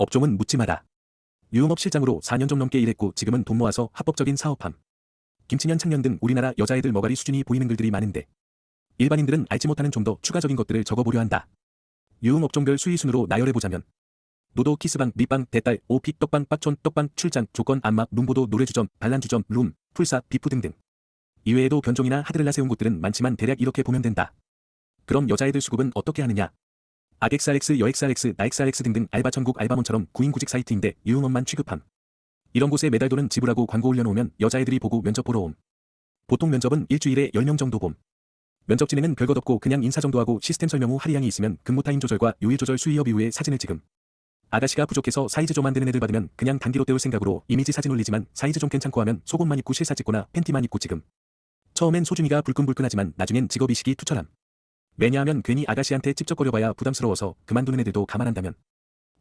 업종은 묻지 마라. 유흥업 실장으로 4년 좀 넘게 일했고 지금은 돈 모아서 합법적인 사업함. 김치년 창년 등 우리나라 여자애들 머가리 수준이 보이는 글들이 많은데 일반인들은 알지 못하는 좀 더 추가적인 것들을 적어보려 한다. 유흥업종별 수위 순으로 나열해보자면 노도 키스방 밑방 대딸 오픽 떡방 빠촌 떡방 출장 조건 안마 문보도 노래주점 반란주점 룸 풀사 비프 등등 이외에도 변종이나 하드렐라 세운 곳들은 많지만 대략 이렇게 보면 된다. 그럼 여자애들 수급은 어떻게 하느냐? 아엑스알엑스 여엑스알엑스 나엑스알엑스 등등 알바 천국 알바몬처럼 구인구직 사이트인데 유흥업만 취급함. 이런 곳에 매달 도는 지불하고 광고 올려놓으면 여자애들이 보고 면접 보러 옴. 보통 면접은 일주일에 10명 정도 봄. 면접 진행은 별것 없고 그냥 인사 정도 하고 시스템 설명 후 할인량이 있으면 근무 타임 조절과 요일 조절 수위협 이후에 사진을 찍음. 아가씨가 부족해서 사이즈 좀안 되는 애들 받으면 그냥 단기로 때울 생각으로 이미지 사진 올리지만 사이즈 좀 괜찮고 하면 속옷만 입고 실사 찍거나 팬티만 입고 찍음. 처음엔 소중이가 불끈불끈하지만 나중엔 직업이식이 투철함. 왜냐하면 괜히 아가씨한테 찝쩍거려봐야 부담스러워서 그만두는 애들도 감안한다면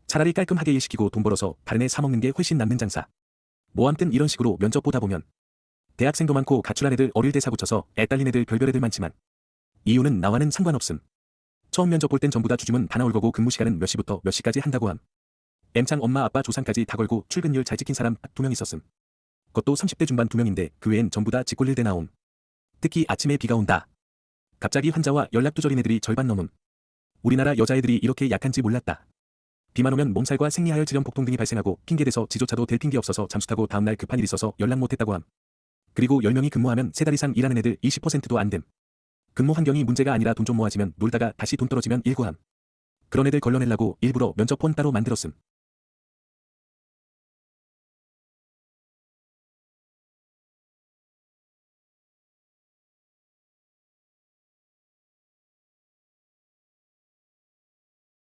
차라리 깔끔하게 일시키고 돈 벌어서 다른 애 사먹는 게 훨씬 남는 장사. 뭐 암튼 이런 식으로 면접 보다 보면 대학생도 많고 가출한 애들 어릴 때 사고쳐서 애 딸린 애들 별별 애들 많지만 이유는 나와는 상관없음. 처음 면접 볼 땐 전부 다 주주문 다 나올 거고 근무 시간은 몇 시부터 몇 시까지 한다고 함. M창 엄마 아빠 조상까지 다 걸고 출근율 잘 지킨 사람 두 명 있었음. 그것도 30대 중반 두 명인데 그 외엔 전부 다 직골릴 때 나옴. 특히 아침에 비가 온다. 갑자기 환자와 연락 두절인 애들이 절반 넘음. 우리나라 여자애들이 이렇게 약한지 몰랐다. 비만 오면 몸살과 생리하혈 질염 복통 등이 발생하고 핑계대서 지조차도 될 핑계 없어서 잠수 타고 다음날 급한 일 있어서 연락 못했다고 함. 그리고 10명이 근무하면 3달 이상 일하는 애들 20%도 안 됨. 근무 환경이 문제가 아니라 돈 좀 모아지면 놀다가 다시 돈 떨어지면 일구함. 그런 애들 걸러내려고 일부러 면접 폰 따로 만들었음.